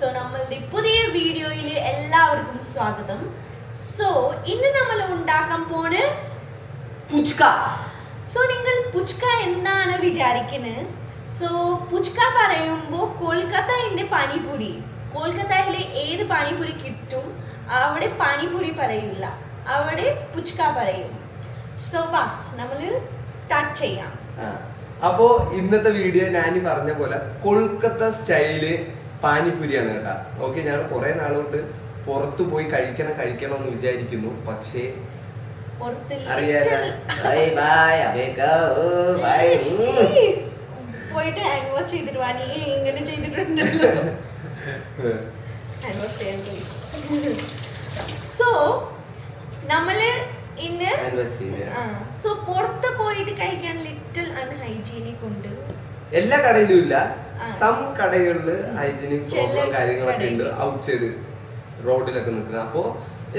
So നമ്മളുടെ പുതിയ വീഡിയോയിൽ എല്ലാവർക്കും സ്വാഗതം. സോ ഇന്ന് നമ്മൾ ഉണ്ടാക്കാൻ പോണ് പുച്ക സോ നിങ്ങൾ പുച്ക എന്താണ് വിചാരിക്കുന്നത് സോ പുച്ക പറയുമ്പോൾ കൊൽക്കത്തയിന്റെ പാനിപൂരി. കൊൽക്കത്തയിലെ ഏത് പാനിപൂരി കിട്ടും? അവിടെ പാനിപൂരി പറയില്ല അവിടെ പുച്ക പറയും. സോ വാ നമ്മൾ സ്റ്റാർട്ട് ചെയ്യാം. അപ്പോ ഇന്നത്തെ വീഡിയോ ഞാൻ പറഞ്ഞ പോലെ കൊൽക്കത്ത സ്റ്റൈൽ പാനിപൂരിയാണ് കേട്ടാ. ഓക്കെ ഞാൻ കുറെ നാളുകൊണ്ട് പുറത്തു പോയി കഴിക്കണം കഴിക്കണം എന്ന് വിചാരിക്കുന്നു. പക്ഷേ സോ നമ്മൾ ഇന്ന് സോ പുറത്ത് പോയിട്ട് കഴിക്കാൻ ലിറ്റിൽ അൺഹൈജീനിക് ഉണ്ട്. എല്ലാ കടയിലും ഇല്ല. സം കടകളിൽ ഹൈജീനിക് പ്രോബ്ലം കാര്യങ്ങളൊക്കെ ഉണ്ട്. ഔട്ട് സൈഡ് റോഡിലൊക്കെ നിൽക്കുന്നത് അപ്പോ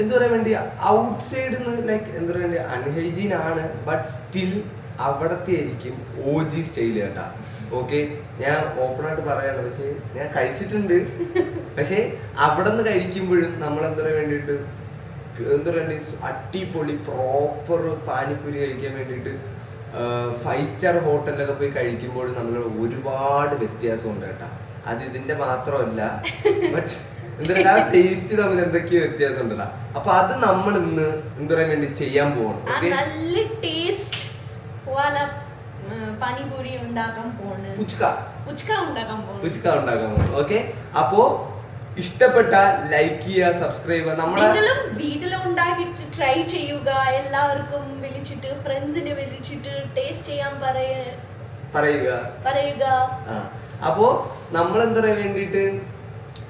എന്താ പറയാൻ വേണ്ടി ഔട്ട് സൈഡ് ലൈക്ക് എന്താ പറയാൻ വേണ്ടി അൺഹൈജീൻ ആണ് ബട്ട് സ്റ്റിൽ അവിടത്തെ ആയിരിക്കും ഒ ജി സ്റ്റൈൽ കേട്ടാ. ഓക്കെ ഞാൻ ഓപ്പൺ ആയിട്ട് പറയാണ് പക്ഷേ ഞാൻ കഴിച്ചിട്ടുണ്ട്. പക്ഷേ അവിടെ നിന്ന് കഴിക്കുമ്പോഴും നമ്മൾ എന്താ പറയാൻ വേണ്ടിയിട്ട് എന്താ പറയുക അടിപൊളി പ്രോപ്പർ പാനിപ്പൂരി കഴിക്കാൻ വേണ്ടിയിട്ട് ഫൈവ് സ്റ്റാർ ഹോട്ടലിലൊക്കെ പോയി കഴിക്കുമ്പോൾ നമ്മൾ ഒരുപാട് വ്യത്യാസമുണ്ട് കേട്ടാ. അത് ഇതിന്റെ മാത്രമല്ല ബട്ട് എന്താ പറയുക ആ ടേസ്റ്റ് തമ്മിൽ എന്തൊക്കെയോ വ്യത്യാസം ഉണ്ടല്ലോ അപ്പൊ അത് നമ്മൾ ഇന്ന് എന്താ പറയാൻ വേണ്ടി ചെയ്യാൻ പോകണം നല്ല ടേസ്റ്റ് പാനിപൂരി ഉണ്ടാക്കാൻ പോണ്. പുച്ക പുച്ക ഉണ്ടാക്കാൻ പോകണം പുച്ക ഉണ്ടാക്കാൻ പോകണം ഓക്കെ അപ്പോ ഇഷ്ടപ്പെട്ട ലൈക്ക് ചെയ്യുക സബ്സ്ക്രൈബ് ചെയ്യുക. നമ്മളെ നിങ്ങളും ഉണ്ടാക്കിയിട്ട് ട്രൈ ചെയ്യുക എല്ലാവർക്കും വിളിച്ചിട്ട് ഫ്രണ്ട്സിനെ വിളിച്ചിട്ട് ടേസ്റ്റ് ചെയ്യാൻ പറയ പറയുക. പറയുക. ആ. അപ്പോ നമ്മൾ എന്താ പറയാൻ വേണ്ടിയിട്ട്?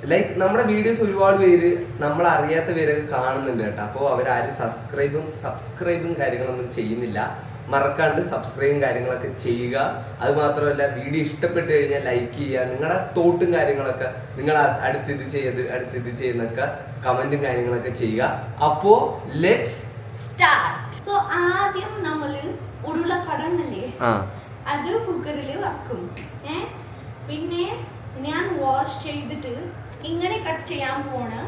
ലൈക്ക് നമ്മുടെ വീഡിയോസ് ഒരുപാട് പേര് നമ്മൾ അറിയാത്ത പേരൊക്കെ കാണുന്നുണ്ട് കേട്ടോ. അപ്പോൾ അവരാരും സബ്സ്ക്രൈബും സബ്സ്ക്രൈബും കാര്യങ്ങളൊന്നും ചെയ്യുന്നില്ല. മറക്കാണ്ട് സബ്സ്ക്രൈബും കാര്യങ്ങളൊക്കെ ചെയ്യുക. അത് മാത്രമല്ല വീഡിയോ ഇഷ്ടപ്പെട്ട് കഴിഞ്ഞാൽ ലൈക്ക് ചെയ്യുക. നിങ്ങളുടെ തോട്ടും കാര്യങ്ങളൊക്കെ നിങ്ങൾ അടുത്ത് ഇത് ചെയ്ത് അടുത്ത് ഇത് ചെയ്യുന്നൊക്കെ കമന്റും കാര്യങ്ങളൊക്കെ ചെയ്യുക. അപ്പോ ലെറ്റ്സ് സ്റ്റാർട്ട് സോ ആദ്യം നമ്മൾ ഉരുള കടന്നല്ലേ ആ. അത് കുക്കറിൽ വെക്കും ഏ? പിന്നെ ഞാൻ വാഷ് ചെയ്തിട്ട് ഇങ്ങനെ കട്ട് ചെയ്യാൻ പോണ്.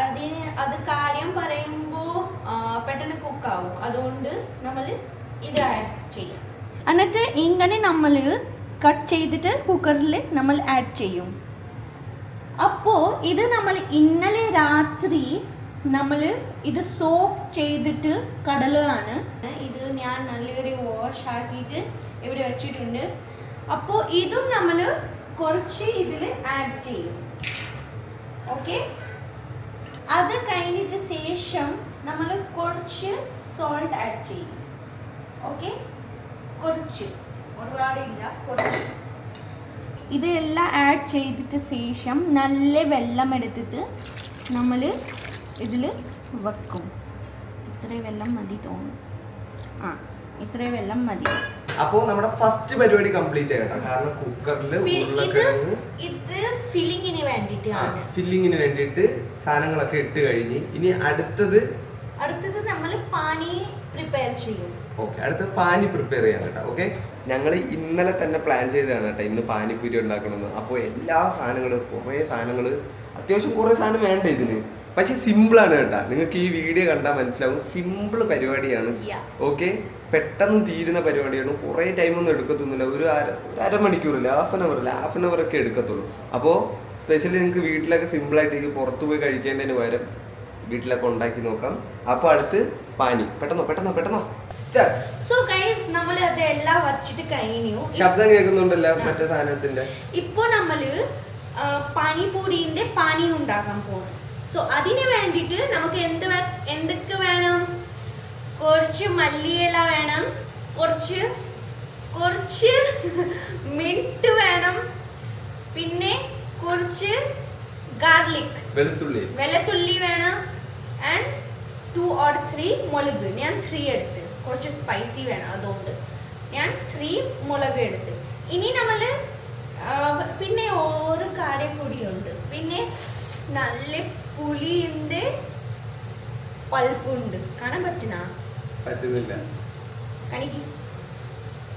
അതിന് അത് കാര്യം പറയുമ്പോൾ പെട്ടെന്ന് കുക്കാവും അതുകൊണ്ട് നമ്മൾ എന്നിട്ട് ഇങ്ങനെ നമ്മൾ കട്ട് ചെയ്തിട്ട് കുക്കറിൽ നമ്മൾ ആഡ് ചെയ്യും. അപ്പോൾ ഇത് നമ്മൾ ഇന്നലെ രാത്രി നമ്മൾ ഇത് സോപ്പ് ചെയ്തിട്ട് കടലാണ്. ഇത് ഞാൻ നല്ലൊരു വാഷ് ആക്കിയിട്ട് ഇവിടെ വെച്ചിട്ടുണ്ട്. അപ്പോൾ ഇതും നമ്മൾ കുറച്ച് ഇതിൽ ആഡ് ചെയ്യും. ഓക്കെ അത് കഴിഞ്ഞിട്ട് ശേഷം നമ്മൾ കുറച്ച് സോൾട്ട് ആഡ് ചെയ്യും. ഓക്കെ? കുറച്ച്. ഒരുപാടില്ല കുറച്ച്. ഇതെല്ലാം ആഡ് ചെയ്തിട്ട് ശേഷം നല്ല വെള്ളം എടുത്തിട്ട് നമ്മൾ ഇതിൽ വെക്കും. ഇത്ര വെള്ളം മതി തോന്നും ആ ഇത്ര വെള്ളം മതി. അപ്പോൾ നമ്മുടെ ഫസ്റ്റ് പരിപാടി കംപ്ലീറ്റ് ആയിട്ടാ കാരണം കുക്കറിൽ ഇത് ഫില്ലിങ്ങിന് വേണ്ടിട്ടാണ് ഫില്ലിങ്ങിന് വേണ്ടിയിട്ട് സാധനങ്ങളൊക്കെ ഇട്ട് കഴിഞ്ഞ്. ഇനി അടുത്തത് അടുത്തത് നമ്മൾ പാനി പ്രിപ്പയർ ചെയ്യും. ഓക്കെ അടുത്ത പാനി പ്രിപ്പയർ ചെയ്യാൻ കേട്ടോ ഓക്കെ? ഞങ്ങൾ ഇന്നലെ തന്നെ പ്ലാൻ ചെയ്തതാണ് കേട്ടോ ഇന്ന് പാനിപ്പൂരി ഉണ്ടാക്കണമെന്ന്. അപ്പോൾ എല്ലാ സാധനങ്ങളും കുറേ സാധനങ്ങൾ അത്യാവശ്യം കുറേ സാധനം വേണ്ട ഇതിന്? പക്ഷെ സിമ്പിളാണ് കേട്ടോ. നിങ്ങൾക്ക് ഈ വീഡിയോ കണ്ടാൽ മനസ്സിലാവും. സിമ്പിൾ പരിപാടിയാണ്. ഓക്കെ? പെട്ടെന്ന് തീരുന്ന പരിപാടിയാണ്. കുറേ ടൈമൊന്നും എടുക്കത്തൊന്നുമില്ല. ഒരു അര ഒരു അരമണിക്കൂറില്ല? ഹാഫ് ആൻ അവറില്ല ഹാഫ് ആൻ അവർ ഒക്കെ എടുക്കത്തുള്ളൂ. അപ്പോൾ സ്പെഷ്യലി നിങ്ങൾക്ക് വീട്ടിലൊക്കെ സിമ്പിളായിട്ട് പുറത്ത് പോയി കഴിക്കേണ്ടതിന് പകരം വീട്ടിലൊക്കെ ഉണ്ടാക്കി നോക്കാം. അപ്പോൾ അടുത്ത് പാനി. പെട്ടെന്നോ പെട്ടെന്നോ പെട്ടെന്നോ. സോ ഗൈസ് നമ്മൾ അതെല്ലാം വെച്ചിട്ട് കഴിഞ്ഞു. ശബ്ദം കേൾക്കുന്നുണ്ടല്ലോ മറ്റേ സാധനത്തിന്റെ ഇപ്പോ നമ്മൾ പാനിപൂരിന്റെ പാനി ഉണ്ടാക്കാൻ പോകും സോ അതിന് വേണ്ടിയിട്ട് നമുക്ക് എന്ത് എന്തൊക്കെ വേണം? കുറച്ച് മല്ലിയില വേണം. കുറച്ച് കുറച്ച് മിന്റ് വേണം. പിന്നെ കുറച്ച് ഗാർലിക്. വെളുത്തുള്ളി. വെളുത്തുള്ളി വേണം. ആൻഡ് ടു ഓർ ത്രീ മുളക് ഞാൻ ത്രീ എടുത്ത്. കുറച്ച് സ്പൈസി വേണം അതുകൊണ്ട്. ഞാൻ ത്രീ മുളക് എടുത്ത്. ഇനി നമ്മൾ പിന്നെ ഒരു കാരപ്പൊടിയുണ്ട്. പിന്നെ നല്ല പുളിയുണ്ട് പൾപ്പുണ്ട്. കാണാൻ പറ്റുന്ന? പറ്റുന്നില്ല.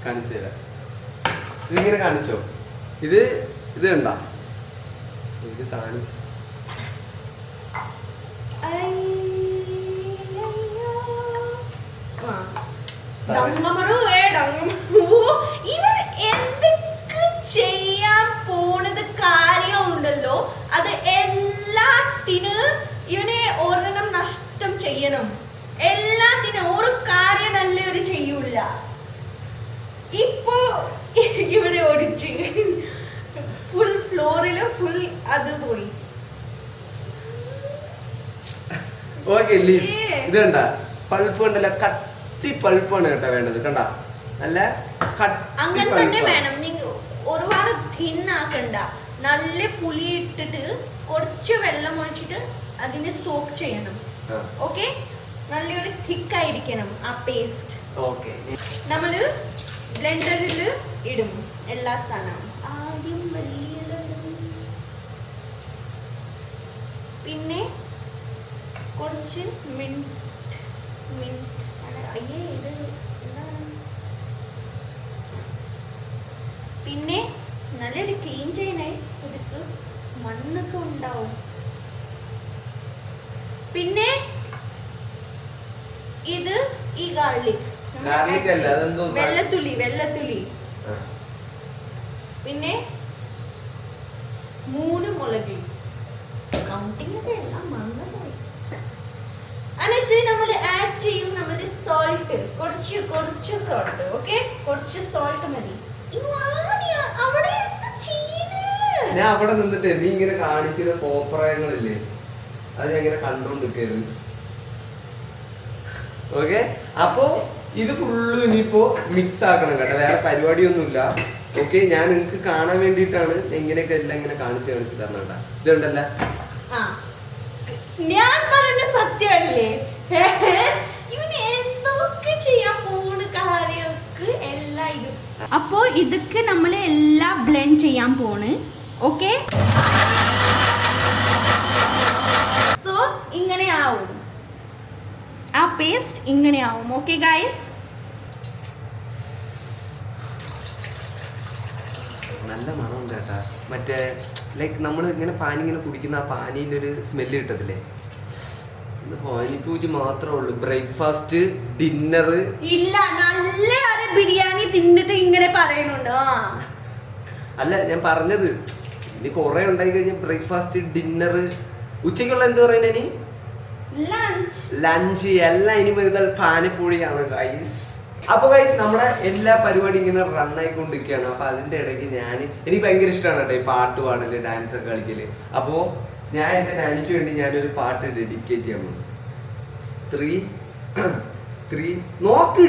കാണിച്ചു തരാം. ഇതിങ്ങനെ കാണിച്ചോ? ഇത് ഇത് കണ്ടാ? ഇത് കാണി ഇവൻ എന്തൊക്കെ ചെയ്യാൻ പോണത് കാര്യമുണ്ടല്ലോ. അത് എല്ലാത്തിനും ഇവനെ ഒരെണ്ണം നഷ്ടം ചെയ്യണം. എല്ലാത്തിനും ഒരു കാര്യം നല്ലൊരു ചെയ്യൂല. ഇപ്പോ ഇവിടെ ഒടിച്ച് ഫുൾ ഫ്ലോറിൽ ഫുൾ അത് പോയി. ഓക്കെ ഇത് കണ്ട? പൾപ്പ് കണ്ടല്ല കട്ടി പൾപ്പാണ് കേട്ടോ വേണ്ടത് കണ്ട? നല്ല കട്ടി അങ്ങനെ തന്നെ വേണം. ഒരുപാട് നല്ല പുളി ഇട്ടിട്ട് കുറച്ച് വെള്ളം ഒഴിച്ചിട്ട് അതിനെ സോക്ക് ചെയ്യണം. ഓക്കെ നല്ലൊരു തിക്കായിരിക്കണം ആ പേസ്റ്റ് ഓക്കെ നമ്മൾ ബ്ലെൻഡറിൽ ഇടും എല്ലാ സാധനവും. ആദ്യം വലിയ പിന്നെ കുറച്ച് മിന്റ് മിന്റ് അയ്യേ ഇത് പിന്നെ നല്ലൊരു ക്ലീൻ ചെയ്യണേ. ഇതിക്ക് മണ്ണൊക്കെ ഉണ്ടാവും. പിന്നെ ഇത് ഈ ഗാർലിക് വെള്ളത്തുള്ളി വെള്ളത്തുള്ളി. പിന്നെ മൂന്ന് മുളക്. കൗണ്ടിങ് ഒക്കെ എല്ലാം മറന്നുപോയി എന്നിട്ട് നമ്മൾ ആഡ് ചെയ്യും നമ്മുടെ സോൾട്ട് കുറച്ച് കുറച്ച് സോൾട്ട് ഓക്കെ കുറച്ച് സോൾട്ട് മതി? ഞാൻ അവിടെ നിന്നിട്ട് നീ ഇങ്ങനെ കാണിക്കുന്ന കോപ്രായങ്ങളില്ലേ അത് ഞാൻ ഇങ്ങനെ കണ്ടോണ്ട് കണ്ടോണ്ടിരിക്കരുത്. ഓക്കെ അപ്പോ ഇത് ഫുള്ള് ഇനിയിപ്പോ മിക്സ് ആക്കണം കേട്ടോ. വേറെ പരിപാടിയൊന്നുമില്ല. ഓക്കെ ഞാൻ നിങ്ങക്ക് കാണാൻ വേണ്ടിയിട്ടാണ് ഇങ്ങനെയൊക്കെ എല്ലാം ഇങ്ങനെ കാണിച്ചു കാണിച്ചു തരണം കേട്ടോ. ഇതുണ്ടല്ലേ ആ. ഞാൻ പറഞ്ഞ സത്യമല്ലേ ഇവന് എന്തൊക്കെ ചെയ്യാൻ പോണ കാര്യമൊക്കെ എല്ലാം ഇതും അപ്പോ ഇതൊക്കെ നമ്മൾ എല്ലാം ബ്ലെൻഡ് ചെയ്യാൻ പോണ്. ഓക്കെ സോ ഇങ്ങനെ ആവും ആ പേസ്റ്റ് ഇങ്ങനെ ആവും ഓക്കെ ഗൈസ് നല്ല മണം കേട്ടാ. മറ്റേ ലൈക്ക് നമ്മൾ ഇങ്ങനെ പാനി ഇങ്ങനെ കുടിക്കുന്ന ആ പാനീന്റെ ഒരു സ്മെല്ല് കിട്ടത്തില്ലേ? ഇത് പാനിപ്പൂജി മാത്രമേ ഉള്ളൂ. ബ്രേക്ക്ഫാസ്റ്റ് ഡിന്നർ ഇല്ല നല്ല ബിരിയാണി തിന്നിട്ട് ഇങ്ങനെ പറയണുണ്ടോ? അല്ല ഞാൻ പറഞ്ഞത് ഇനി കുറെ ഉണ്ടായി കഴിഞ്ഞാൽ ബ്രേക്ക്ഫാസ്റ്റ് ഡിന്നർ ഉച്ചയ്ക്കുള്ള എന്ത് പറയുന്നത് ഇനി? ലഞ്ച് എല്ലാം ഇനി വരുന്നത് പാനിപ്പൂഴിയാണ് ഗൈസ് അപ്പൊ ഗൈസ് നമ്മുടെ എല്ലാ പരിപാടി ഇങ്ങനെ റൺ ആയിക്കൊണ്ടിരിക്കുകയാണ്. അപ്പൊ അതിന്റെ ഇടയ്ക്ക് ഞാൻ എനിക്ക് ഭയങ്കര ഇഷ്ടമാണ് കേട്ടോ ഈ പാട്ട് പാടൽ ഡാൻസ് ഒക്കെ കളിക്കൽ. അപ്പോ ഞാൻ എന്റെ നാനിക്ക് വേണ്ടി ഞാനൊരു പാട്ട് ഡെഡിക്കേറ്റ് ചെയ്യാൻ ത്രീ ത്രീ നോക്ക്.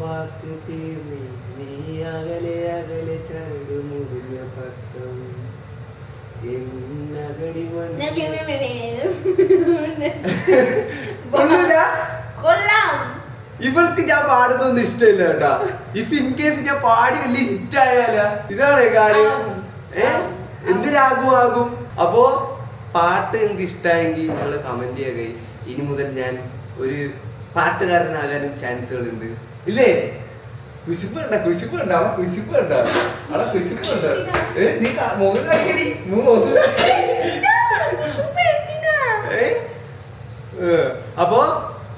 വാക്ക് തീർന്നി. നീ അകലെ അകലെ ചരട് മുറിഞ്ഞ പക്കം എന്നകടി കൊള്ളാം. ഇവൾക്ക് ഞാൻ പാടുന്നൊന്നും ഇഷ്ടമില്ല കേട്ടാ. ഇഫ് ഇൻ കേസ് ഞാൻ പാടി വലിയ ഹിറ്റ് ആയാല. ഇതാണ് കാര്യം. ഏ. എന്തിനാകും ആകും? അപ്പോ പാട്ട് എനിക്ക് ഇഷ്ടമായെങ്കിൽ നിങ്ങൾ കമന്റ് ചെയ്യുക ഗൈസ് ഇനി മുതൽ ഞാൻ ഒരു പാട്ടുകാരനാകാനും ചാൻസുകൾ ഉണ്ട് ഇല്ലേ? കുശിപ്പ് കണ്ട കുശിപ്പ് കണ്ട അവളെ കുശിപ്പ് കണ്ട അവളെ കുശിപ്പ് കണ്ട ഏ നീ മുഖം കാണിക്കടി മുഖം. അപ്പോ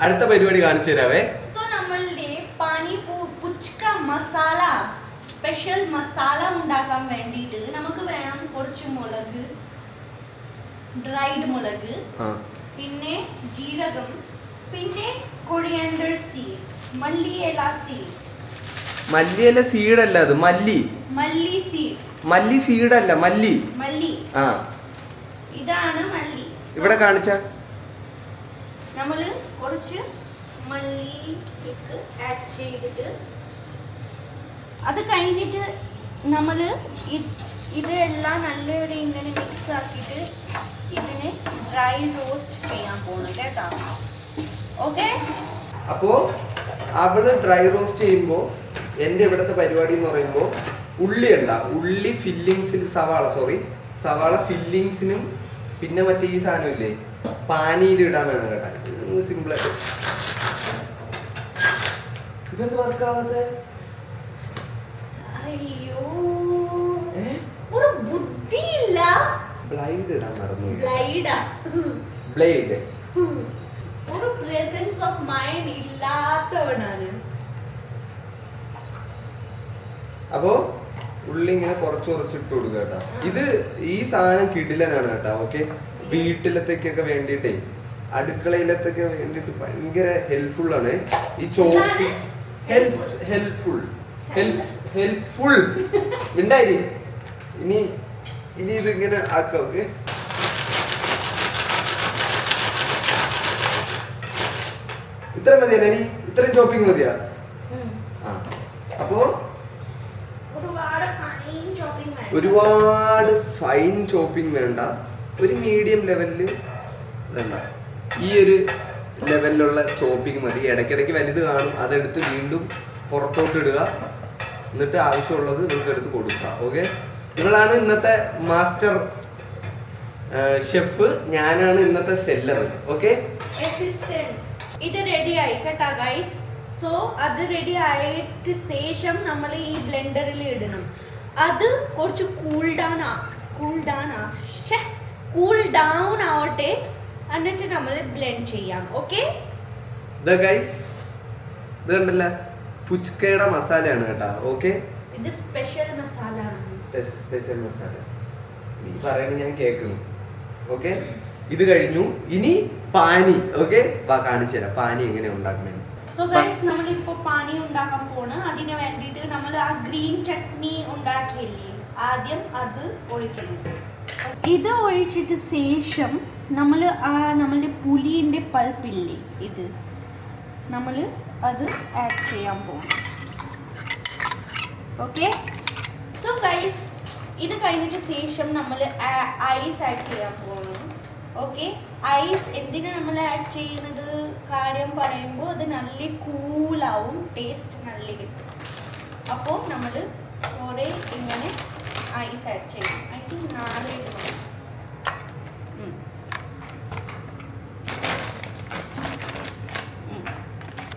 അടുത്ത പരിപാടി കാണിച്ചു തരാവേ. മസാല സ്പെഷ്യൽ മസാല ഉണ്ടാക്കാൻ വേണ്ടിയിട്ട് നമുക്ക് വേണം കുറച്ച് മുളക് ഡ്രൈഡ് മുളക് പിന്നെ ജീരകം പിന്നെ കൊറിയാൻഡർ സീഡ്സ് മല്ലിയില സീഡ് മല്ലിയല്ല സീഡല്ല അത് മല്ലി. മല്ലി സീഡ് മല്ലി സീഡല്ല മല്ലി. മല്ലി. ആ. ഇതാണ് മല്ലി. ഇവിടെ കാണിച്ച. നമ്മൾ കുറച്ച് മല്ലി ആഡ് ചെയ്തിട്ട് അത് കഴിഞ്ഞിട്ട് നമ്മൾ ഇതെല്ലാം നല്ലൊരു ഇങ്ങനെ മിക്സ് ആക്കിയിട്ട് ഇതിനെ ഡ്രൈ റോസ്റ്റ് ചെയ്യാൻ പോകണം കേട്ടോ. ഓക്കെ? അപ്പോ അവൾ ഡ്രൈ റോസ്റ്റ് ചെയ്യുമ്പോ എന്റെ ഇവിടുത്തെ പരിപാടി എന്ന് പറയുമ്പോ ഉള്ളി ഉണ്ട ഉള്ളി ഫില്ലിങ്സിൽ സവാള സോറി സവാള ഫില്ലിങ്സിനും പിന്നെ മറ്റേ ഈ സാധനം ഇല്ലേ പാനിയിൽ ഇടാൻ വേണം കേട്ടാ. സിമ്പിൾ ആയിട്ട്. ഇതെന്ത് വർക്കാവാതെ അയ്യോ. ഒരു ബുദ്ധിയില്ല. ബ്ലൈൻഡ് ഇടാൻ മറന്നു ബ്ലൈഡാ ബ്ലേഡ് ഒരു പ്രസൻസ് ഓഫ് മൈൻഡ് ഇല്ലാത്തവനാണ്. അപ്പോ ഉള്ളി ഇങ്ങനെ കുറച്ച് കുറച്ചിട്ട് കൊടുക്കുക കേട്ടോ. ഇത് ഈ സാധനം കിടിലനാണ് കേട്ടോ ഓക്കെ വീട്ടിലത്തേക്കൊക്കെ വേണ്ടിയിട്ടേ അടുക്കളയിലത്തൊക്കെ വേണ്ടിയിട്ട് ഭയങ്കര ഹെൽപ്ഫുൾ ആണ്. ഈ chop? Help helpful help helpful ഉണ്ടായി ഇനി ഇനി ഇതിങ്ങനെ ആക്കാം ഓക്കെ ഇത്ര മതിയാ ഇനി? ഇത്രയും ചോപ്പിംഗ് മതിയാ. ആ. അപ്പോ? ഒരുപാട് ഫൈൻ ചോപ്പിംഗ് വേണ്ട. ഒരു മീഡിയം ലെവലിൽ വേണ്ട. ഈ ഒരു ലെവലിലുള്ള ചോപ്പിംഗ് മതി. ഇടയ്ക്കിടയ്ക്ക് വലുത് കാണും. അതെടുത്ത് വീണ്ടും പുറത്തോട്ട് ഇടുക. എന്നിട്ട് ആവശ്യമുള്ളത് നിങ്ങൾക്ക് എടുത്ത് കൊടുക്കുക. ഓക്കെ നിങ്ങളാണ് ഇന്നത്തെ മാസ്റ്റർ ഷെഫ് ഞാനാണ് ഇന്നത്തെ സെല്ലർ ഓക്കെ അസിസ്റ്റന്റ് ഇത് റെഡി ആയി കേട്ടാ ഗൈസ് സോ അത് റെഡി ആയിട്ട് ശേഷം നമ്മൾ ഈ ബ്ലെൻഡറിൽ ഇടണം. അത് കുറച്ച് കൂൾ ഡൗൺ ആ കൂൾ ഡൗൺ കൂൾ ഡൗൺ ആവട്ടെ. എന്നിട്ട് നമ്മൾ ബ്ലെൻഡ് ചെയ്യാം ഓക്കെ പുച്കയുടെ മസാലയാണ് കേട്ടാ ഓക്കെ ഇത് സ്പെഷ്യൽ മസാല സ്പെഷ്യൽ മസാല. നീ പറയണ ഞാൻ കേൾക്കുന്നു ഓക്കെ ഇത് കഴിഞ്ഞു. ഇനി പാനി. ഓക്കെ കാണിച്ചു തരാം. പാനി എങ്ങനെ ഉണ്ടാക്കണേ? സോ ഗൈസ് നമ്മൾ ഇപ്പോൾ പാനി ഉണ്ടാക്കാൻ പോണ്. അതിന് വേണ്ടിയിട്ട് നമ്മൾ ആ ഗ്രീൻ ചട്നി ഉണ്ടാക്കിയില്ലേ? ആദ്യം അത് ഒഴിക്കണം. ഇത് ഒഴിച്ചിട്ട് ശേഷം നമ്മൾ ആ നമ്മളുടെ പുലിന്റെ പൾപ്പില്ലേ ഇത്? നമ്മൾ അത് ആഡ് ചെയ്യാൻ പോകണം ഓക്കെ സോ ഗൈസ് ഇത് കഴിഞ്ഞിട്ട് ശേഷം നമ്മൾ ഐസ് ആഡ് ചെയ്യാൻ പോകണം ഓക്കെ ഐസ് എന്തിനാ നമ്മൾ ആഡ് ചെയ്യുന്നത് കാര്യം പറയുമ്പോൾ അത് നല്ല കൂളാവും ടേസ്റ്റ് നല്ല കിട്ടും അപ്പോൾ നമ്മൾ കുറേ ഇങ്ങനെ ഐസ് ആഡ് ചെയ്യും ഐ തിങ്ക്. ഉം.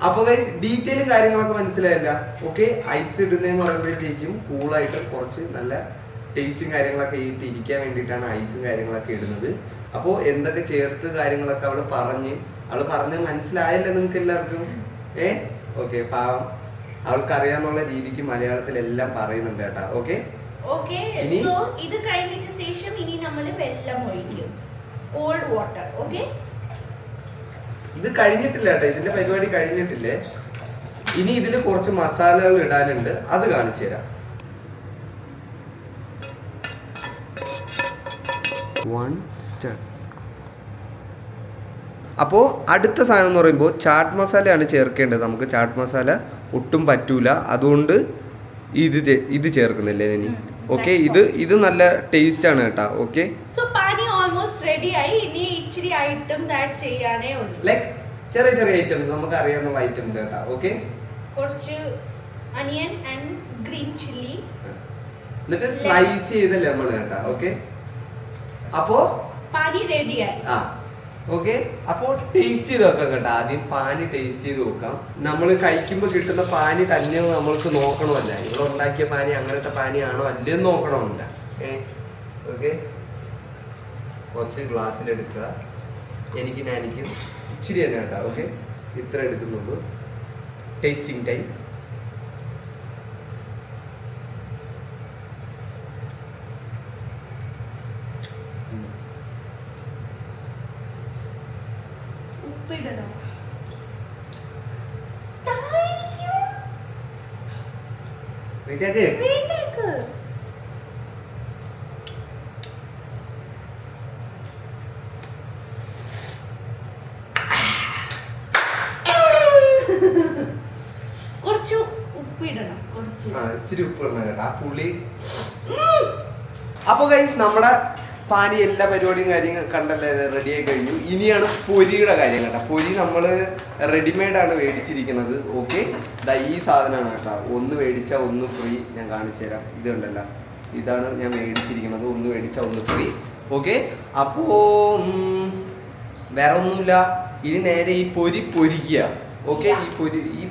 അപ്പൊ ഗൈസ് ഡീറ്റെയിലും കാര്യങ്ങളൊക്കെ മനസ്സിലായില്ല ഓക്കെ ഐസ് ഇടുന്നതെന്ന് പറയുമ്പോഴത്തേക്കും കൂളായിട്ട് കുറച്ച് നല്ല ടേസ്റ്റും കാര്യങ്ങളൊക്കെ ഇട്ട് ഇരിക്കാൻ വേണ്ടിയിട്ടാണ് ഐസും കാര്യങ്ങളൊക്കെ ഇടുന്നത്. അപ്പോൾ എന്തൊക്കെ ചേർത്ത് കാര്യങ്ങളൊക്കെ അവൾ പറഞ്ഞ് അവൾ പറഞ്ഞ് മനസ്സിലായല്ലോ നിങ്ങൾക്ക് എല്ലാവർക്കും? ഏ? ഓക്കെ പാവം. അവൾക്കറിയാന്നുള്ള രീതിക്ക് മലയാളത്തിൽ എല്ലാം പറയുന്നുണ്ട് കേട്ടാ. ഓക്കെ? സോ ഇത് കഴിഞ്ഞിട്ട് ശേഷം ഇനി നമ്മൾ വെള്ളം ഒഴിക്കും. Cold water okay? ഇത് കഴിഞ്ഞിട്ടില്ല കേട്ടോ. ഇതിന്റെ പരിപാടി കഴിഞ്ഞിട്ടില്ലേ? ഇനി ഇതിൽ കുറച്ച് മസാലകൾ ഇടാനുണ്ട്. അത് കാണിച്ചു തരാം. വൺ സ്റ്റെപ്പ് അപ്പോൾ അടുത്ത സാധനം എന്ന് പറയുമ്പോൾ ചാട്ട് മസാലയാണ് ചേർക്കേണ്ടത്. നമുക്ക് ചാട്ട് മസാല ഒട്ടും പറ്റൂല. അതുകൊണ്ട് ഇത് ഇത് ചേർക്കുന്നില്ലേ ഇനി. ഓക്കെ ഇത് ഇത് നല്ല ടേസ്റ്റ് ആണ് കേട്ടോ. ഓക്കെ ലൈക്ക് ചെറിയ ചെറിയ ഐറ്റംസ് നമുക്ക് അറിയാവുന്ന ഐറ്റംസ് കേട്ടോ. ഓക്കെ കുറച്ച് അനിയൻ ആൻഡ് ഗ്രീൻ ചില്ലി എന്നിട്ട് സ്ലൈസ് ചെയ്ത ലെമൺ കേട്ടോ. ഓക്കെ അപ്പോ? പാനി റെഡിയായി. ആ ഓക്കെ. അപ്പോ ടേസ്റ്റ് ചെയ്ത് നോക്കാം കേട്ടോ. ആദ്യം പാനി ടേസ്റ്റ് ചെയ്ത് നോക്കാം. നമ്മൾ കഴിക്കുമ്പോൾ കിട്ടുന്ന പാനി തന്നെ നമ്മൾക്ക് നോക്കണമല്ല? ഇവിടെ ഉണ്ടാക്കിയ പാനി അങ്ങനത്തെ പാനിയാണോ അല്ലയോ നോക്കണമല്ല ഓക്കെ. കുറച്ച് ഗ്ലാസ്സിലെടുക്കുക. എനിക്ക് ഞാനിക്ക് ഇച്ചിരി തന്നെ കേട്ടോ. ഓക്കെ. ഇത്ര എടുക്കുന്നുള്ളൂ. ടേസ്റ്റിംഗ് ടൈം ഉപ്പിടണം താഴേക്കോ? കുറച്ച് ഉപ്പിടണം കുറച്ച്. ഇച്ചിരി ഉപ്പ് ഇടണം കേട്ടോ. ആ പുളി. അപ്പൊ ഗൈസ് നമ്മുടെ പാനി എല്ലാ പരിപാടിയും കാര്യങ്ങൾ കണ്ടല്ലേ റെഡിയായി ആയി കഴിഞ്ഞു. ഇനിയാണ് പൊരിയുടെ കാര്യം കേട്ടോ. പൊരി നമ്മൾ റെഡിമെയ്ഡാണ് മേടിച്ചിരിക്കുന്നത്. ഓക്കെ ഇതാ ഈ സാധനമാണ് കേട്ടോ. ഒന്ന് മേടിച്ചാൽ ഒന്ന് ഫ്രീ ഞാൻ കാണിച്ചു തരാം. ഇത് കണ്ടല്ലോ ഇതാണ് ഞാൻ മേടിച്ചിരിക്കുന്നത്. ഒന്ന് മേടിച്ചാൽ ഒന്ന് ഫ്രീ ഓക്കെ അപ്പോൾ വേറെ ഒന്നുമില്ല ഇനി നേരെ ഈ പൊരി പൊരിക്കുക. ഓക്കെ ഈ പൊരി ഈ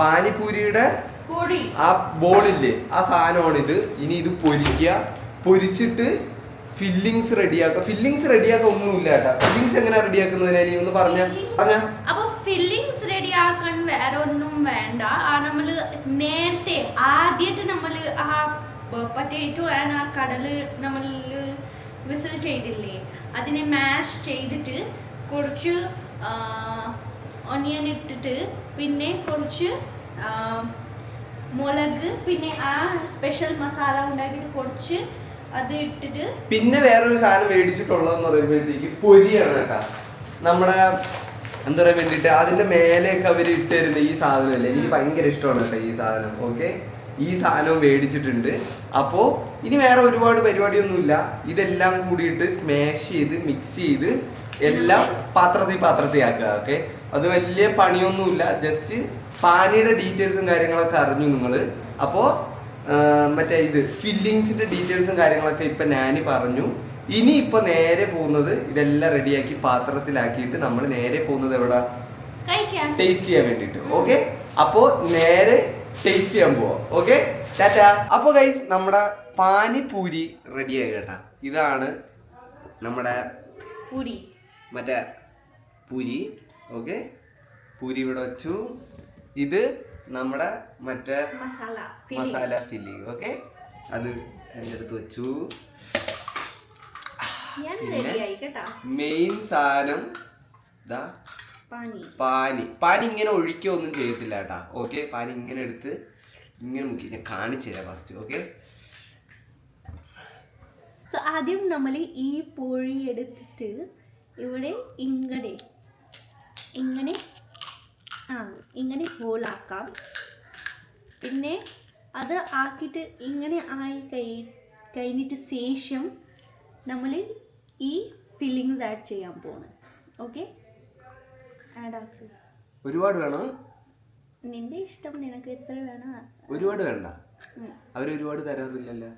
പാനിപൂരിയുടെ ആ ബോളില്ലേ ആ സാധനമാണിത്. ഇനി ഇത് പൊരിക്കുക. പൊരിച്ചിട്ട് ഫില്ലിങ്സ് റെഡിയാക്കുക ഫില്ലിങ്സ് റെഡിയാക്കുക ഒന്നുമില്ല കേട്ടോ. ഫില്ലിങ്സ് എങ്ങനെ റെഡിയാക്കുന്നതിനെ ഒന്ന് പറഞ്ഞ പറഞ്ഞ. അപ്പൊ ഫില്ലിങ്സ് റെഡിയാക്കാൻ വേറെ ഒന്നും വേണ്ട. ആ നമ്മൾ നേരത്തെ ആദ്യമായിട്ട് നമ്മൾ ആ പൊട്ടേറ്റോ ആണ് ആ കടൽ നമ്മൾ വിസിൽ ചെയ്തില്ലേ? അതിനെ മാഷ് ചെയ്തിട്ട് കുറച്ച് ഒനിയൻ ഇട്ടിട്ട് പിന്നെ കുറച്ച് മുളക് പിന്നെ ആ സ്പെഷ്യൽ മസാല ഉണ്ടാക്കിയിട്ട് കുറച്ച് അത് ഇട്ടിട്ട് പിന്നെ വേറൊരു സാധനം മേടിച്ചിട്ടുള്ളതെന്ന് പറയുമ്പോഴത്തേക്ക് പൊരിയാണ് കേട്ടാ. നമ്മുടെ എന്താ പറയാ വേണ്ടിട്ട് അതിന്റെ മേലെയൊക്കെ അവർ ഇട്ടിരുന്ന ഈ സാധനമല്ലേ? എനിക്ക് ഭയങ്കര ഇഷ്ടമാണ് കേട്ടോ ഈ സാധനം. ഓക്കെ ഈ സാധനവും മേടിച്ചിട്ടുണ്ട്. അപ്പോൾ ഇനി വേറെ ഒരുപാട് പരിപാടിയൊന്നുമില്ല. ഇതെല്ലാം കൂടിയിട്ട് സ്മാഷ് ചെയ്ത് മിക്സ് ചെയ്ത് എല്ലാം പാത്രത്തിൽ പാത്രത്തിൽ ആക്കുക ഓക്കെ അത് വലിയ പണിയൊന്നുമില്ല. ജസ്റ്റ് പാനിയുടെ ഡീറ്റെയിൽസും കാര്യങ്ങളൊക്കെ അറിഞ്ഞു നിങ്ങൾ അപ്പോൾ മറ്റേ ഇത് ഫില്ലിങ്സിന്റെ ഡീറ്റെയിൽസും കാര്യങ്ങളൊക്കെ ഇപ്പൊ നാനി പറഞ്ഞു. ഇനി ഇപ്പൊ നേരെ പോകുന്നത് ഇതെല്ലാം റെഡിയാക്കി പാത്രത്തിലാക്കിയിട്ട് നമ്മൾ നേരെ പോകുന്നത് എവിടെ? ടേസ്റ്റ് ചെയ്യാൻ വേണ്ടിയിട്ട്. ഓക്കെ അപ്പോ നേരെ ടേസ്റ്റ് ചെയ്യാൻ പോവാം. ഓക്കെ ടാറ്റാ അപ്പൊ ഗൈസ് നമ്മുടെ പാനിപൂരി റെഡിയായി കേട്ടാ. ഇതാണ് നമ്മുടെ പൂരി. മറ്റേ പൂരി. ഓക്കെ പൂരി ഇവിടെ വെച്ചു. ഇത് നമ്മുടെ മറ്റേ മസാല ഫില്ലിങ് ഓക്കെ അത് എന്റെ അടുത്ത് വെച്ചു. പിന്നെ? മെയിൻ സാധനം ഇതാ പാനി. പാനി ഇങ്ങനെ ഒഴിക്കുക ഒന്നും ചെയ്യത്തില്ല കേട്ടാ ഓക്കെ പാനി ഇങ്ങനെ എടുത്ത് ഇങ്ങനെ മുക്കി. ഞാൻ കാണിച്ചു തരാം ഫസ്റ്റ് ഓക്കെ സോ ആദ്യം നമ്മൾ ഈ പൊഴി എടുത്തിട്ട് ഇവിടെ ഇങ്ങനെ ഇങ്ങനെ ഇങ്ങനെ ഹോളാക്കാം പിന്നെ അത് ആക്കിയിട്ട് ഇങ്ങനെ ആയി കഴി കഴിഞ്ഞിട്ട് ശേഷം നമ്മൾ ഈ ഫില്ലിങ്സ് ആഡ് ചെയ്യാൻ പോണ്. ഓക്കെ ആഡ് ആക്കുക ഒരുപാട് വേണോ? നിന്റെ ഇഷ്ടം നിനക്ക് എത്ര വേണോ? ഒരുപാട് വേണ്ട. അവർ ഒരുപാട് തരാറില്ലല്ലോ.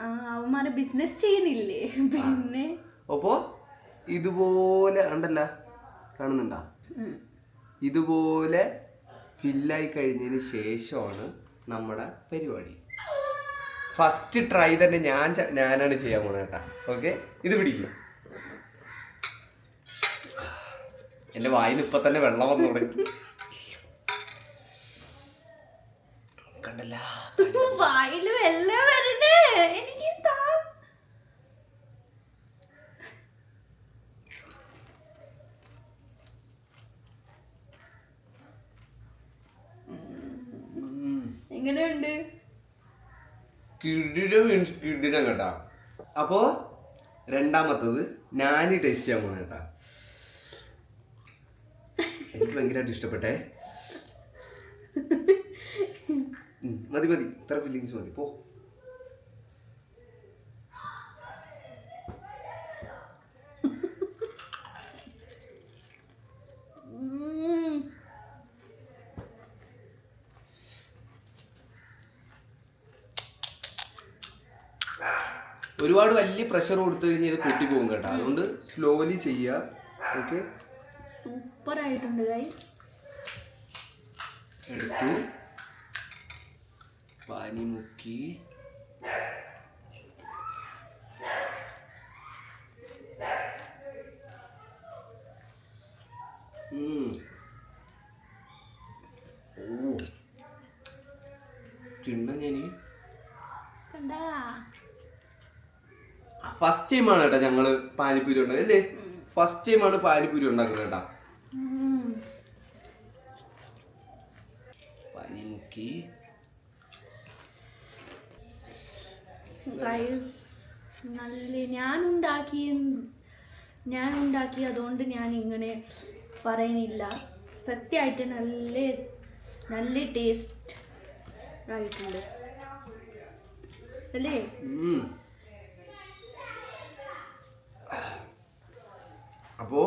ആ അവന്മാരെ ബിസിനസ് ചെയ്യുന്നില്ലേ? പിന്നെ? അപ്പോ ഇതുപോലെ ഉണ്ടല്ല. കാണുന്നുണ്ടോ. ഇതുപോലെ ഫില്ലായി കഴിഞ്ഞതിന് ശേഷമാണ് നമ്മുടെ പരിപാടി. ഫസ്റ്റ് ട്രൈ തന്നെ ഞാൻ ഞാനാണ് ചെയ്യാൻ പോണത് കേട്ടാ. ഓക്കെ ഇത് പിടിക്കും. എന്റെ വായിൽ ഇപ്പൊ തന്നെ വെള്ളം വന്നു തുടങ്ങി കണ്ടല്ല. വായിൽ വെള്ളം വരണേ എനിക്ക് എങ്ങനെയുണ്ട്? കിടിരം മീൻസ് കിടിരം കേട്ടാ അപ്പോ രണ്ടാമത്തത് ഞാൻ ടേസ്റ്റ് ചെയ്യാൻ പോകുന്നത് കേട്ടാ. എനിക്ക് ഭയങ്കരമായിട്ട് ഇഷ്ടപ്പെട്ടേ. മതി മതി. ഇത്ര ഫീലിങ്സ് മതി. പോ ഉം. ഒരുപാട് വലിയ പ്രഷർ കൊടുത്തു കഴിഞ്ഞാൽ ഇത് പൊട്ടിപ്പോകും കേട്ടോ. അതുകൊണ്ട് സ്ലോലി ചെയ്യുക. ഓക്കെ സൂപ്പർ ആയിട്ടുണ്ട് ഗൈസ് എടുത്തു. പാനി മുക്കി. ഉം. ഓ തിന്ന ഞാൻ കണ്ടാ ഫസ്റ്റ് ടൈമാണ് കേട്ടോ ഞങ്ങൾ പാനിപ്പൂരി ഉണ്ടാക്കുക അല്ലേ. ഫസ്റ്റ് ടൈമാണ് പാനിപ്പൂരി ഉണ്ടാക്കുന്നത് കേട്ടാ. പനി മുക്കി നല്ല ഞാൻ ഉണ്ടാക്കി ഞാൻ ഉണ്ടാക്കി അതുകൊണ്ട് ഞാൻ ഇങ്ങനെ പറയുന്നില്ല. സത്യമായിട്ട് നല്ല നല്ല ടേസ്റ്റ് ആയിട്ടുണ്ട്. അല്ലേ? അപ്പോ?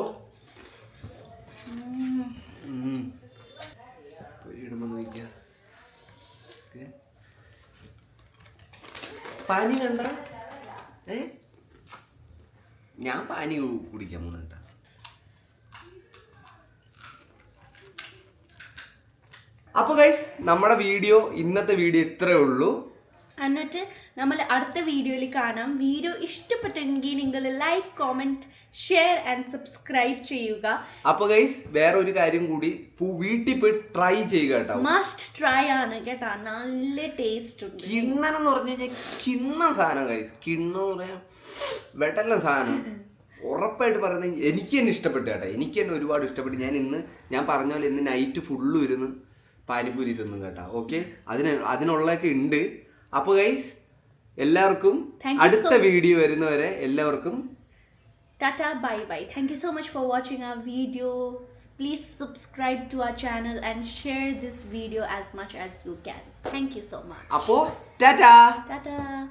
പാനി കണ്ട? ഏ? ഞാൻ പാനി കുടിക്കാൻ പോണ അപ്പൊ ഗൈസ് നമ്മുടെ വീഡിയോ ഇന്നത്തെ വീഡിയോ ഇത്രേ ഉള്ളൂ. എന്നിട്ട് നമ്മൾ അടുത്ത വീഡിയോയിൽ കാണാം. വീഡിയോ ഇഷ്ടപ്പെട്ടെങ്കിൽ നിങ്ങൾ like comment share and subscribe ചെയ്യുക. അപ്പൊ ഗൈസ് വേറെ ഒരു കാര്യം കൂടി വീട്ടിൽ പോയി ട്രൈ ചെയ്യുക കേട്ടോ. മസ്റ്റ് ട്രൈ ആണ് കേട്ടോ. നല്ല ടേസ്റ്റ് ഉണ്ട്. കിണ്ണൻ എന്ന് പറഞ്ഞു കഴിഞ്ഞാൽ കിണ്ണ സാധനം ഗൈസ് കിണ്ണ എന്ന് പറയാ വെട്ടല്ല സാധനം. ഉറപ്പായിട്ട് പറയുന്നത് എനിക്ക് തന്നെ ഇഷ്ടപ്പെട്ടു കേട്ടോ. എനിക്ക് തന്നെ ഒരുപാട് ഇഷ്ടപ്പെട്ടു. ഞാൻ ഇന്ന് ഞാൻ പറഞ്ഞ പോലെ ഇന്ന് നൈറ്റ് ഫുള്ളും ഇരുന്ന് പാനിപ്പൂരി തിന്നും കേട്ടോ. ഓക്കെ അതിന് അതിനുള്ളതൊക്കെ ഉണ്ട്. അപ്പോൾ ഗൈസ് എല്ലാവർക്കും അടുത്ത വീഡിയോ വരുന്നവരെ എല്ലാവർക്കും Tata, bye bye. Thank you so much for watching our video. Please subscribe to our channel and share this video as much as you can. Thank you so much. Apo, tata. Tata.